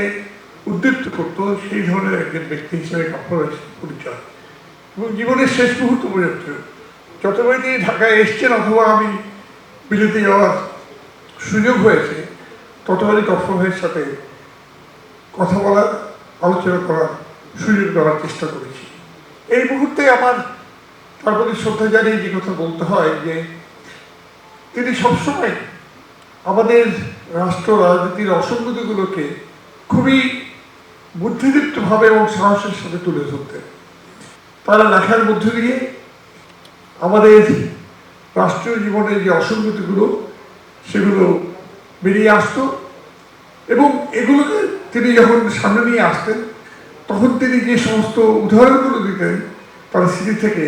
তাকে উদ্দীপ্ত করতো সেই ধরনের একজন ব্যক্তি হিসেবে কাপড়ের পরিচয়। এবং জীবনের শেষ মুহূর্ত পর্যন্ত যতবারই তিনি ঢাকায় এসছেন অথবা আমি বিলেতে যাওয়ার সুযোগ হয়েছে, ততবারই কফর সাথে কথা বলার, আলোচনা করার সুযোগ দেওয়ার চেষ্টা করেছি। এই মুহূর্তে আমার তার প্রতি শ্রদ্ধা জানিয়ে যে কথা বলতে হয় যে, তিনি সবসময় আমাদের রাষ্ট্র, রাজনীতির অসঙ্গতিগুলোকে খুবই বুদ্ধিদীপ্তভাবে এবং সাহসের সাথে তুলে ধরতেন তারা লেখার মধ্য দিয়ে আমাদের রাষ্ট্রীয় জীবনের যে অসঙ্গতিগুলো, সেগুলো বেরিয়ে আসতো এবং এগুলোকে তিনি যখন সামনে নিয়ে আসতেন, তখন তিনি যে সমস্ত উদাহরণগুলো দিতেন, তার স্মৃতি থেকে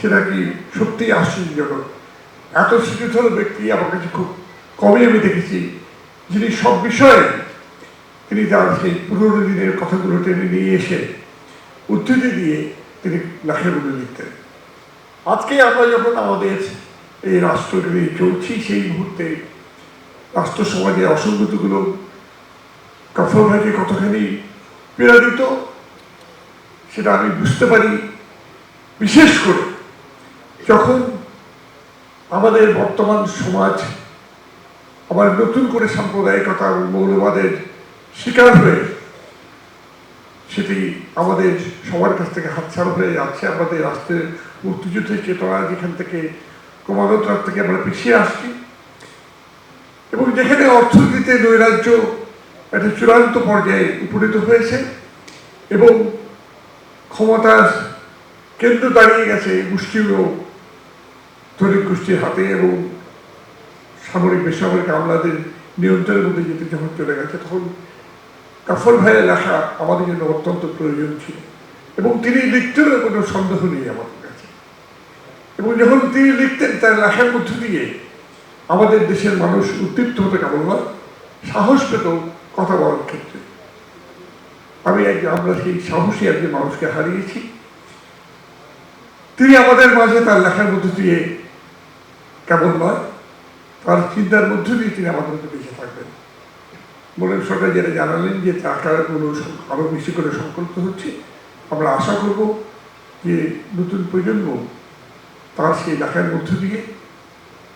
সেটা কি সত্যিই আশ্চর্যজনক। এত স্মৃতিধর ব্যক্তি আমার কাছে খুব কমই আমি দেখেছি, যিনি সব বিষয়ে তিনি তার সেই পুরোনো দিনের কথাগুলো টেনে নিয়ে এসে উদ্ধৃতি দিয়ে তিনি লেখাগুলো লিখতেন। আজকে আমরা যখন আমাদের এই রাষ্ট্র নিয়ে চলছি, সেই মুহূর্তে রাষ্ট্র সমাজের অসঙ্গতিগুলো কাফর কতখানি পীড়া দিত সেটা আমি বুঝতে পারি। বিশেষ করে যখন আমাদের বর্তমান সমাজ আবার নতুন করে সাম্প্রদায়িকতা মৌলবাদের শিকার হয়ে সেটি আমাদের সবার কাছ থেকে হাতছাড়া হয়ে যাচ্ছে। আমাদের রাষ্ট্রের মুক্তিযুদ্ধের চেতনা যেখান থেকে ক্রমাগত থেকে আমরা পিছিয়ে আসছি। এবং যেখানে অর্থনীতিতে নৈরাজ্য একটা চূড়ান্ত পর্যায়ে উপনীত হয়েছে এবং ক্ষমতার কেন্দ্র দাঁড়িয়ে গেছে ও তরিক গোষ্ঠীর হাতে এবং সামরিক, বেসামরিক আমলাদের নিয়ন্ত্রণের মধ্যে যেতে যখন চলে গেছে। তখন কাফর ভাইয়ের লেখা আমাদের জন্য অত্যন্ত প্রয়োজন ছিল। এবং তিনি লিখতেও কোনো সন্দেহ নেই আমাদের কাছে। এবং যখন তিনি লিখতেন, তার লেখার মধ্য দিয়ে আমাদের দেশের মানুষ উদ্দীপ্ত হতে কেমন নয় সাহস পেত কথা বলার ক্ষেত্রে। আমি এক, আমরা সেই সাহসী একজন মানুষকে হারিয়েছি। তিনি আমাদের মাঝে তার লেখার মধ্য দিয়ে কেমন নয় তার চিন্তার মধ্য দিয়ে তিনি আমাদের বেঁচে থাকবেন। মোলেম সরকার যেটা জানালেন যে টাকাগুলো আরও বেশি করে সংকল্প হচ্ছে, আমরা আশা করব যে নতুন প্রজন্ম তার সেই লেখার মধ্য দিয়ে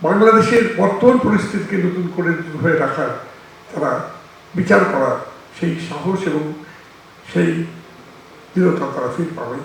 বাংলাদেশের বর্তমান পরিস্থিতিকে নতুন করে ধরে রাখার তারা বিচার করার সেই সাহস এবং সেই দৃঢ়তা তারা ফির পাবে।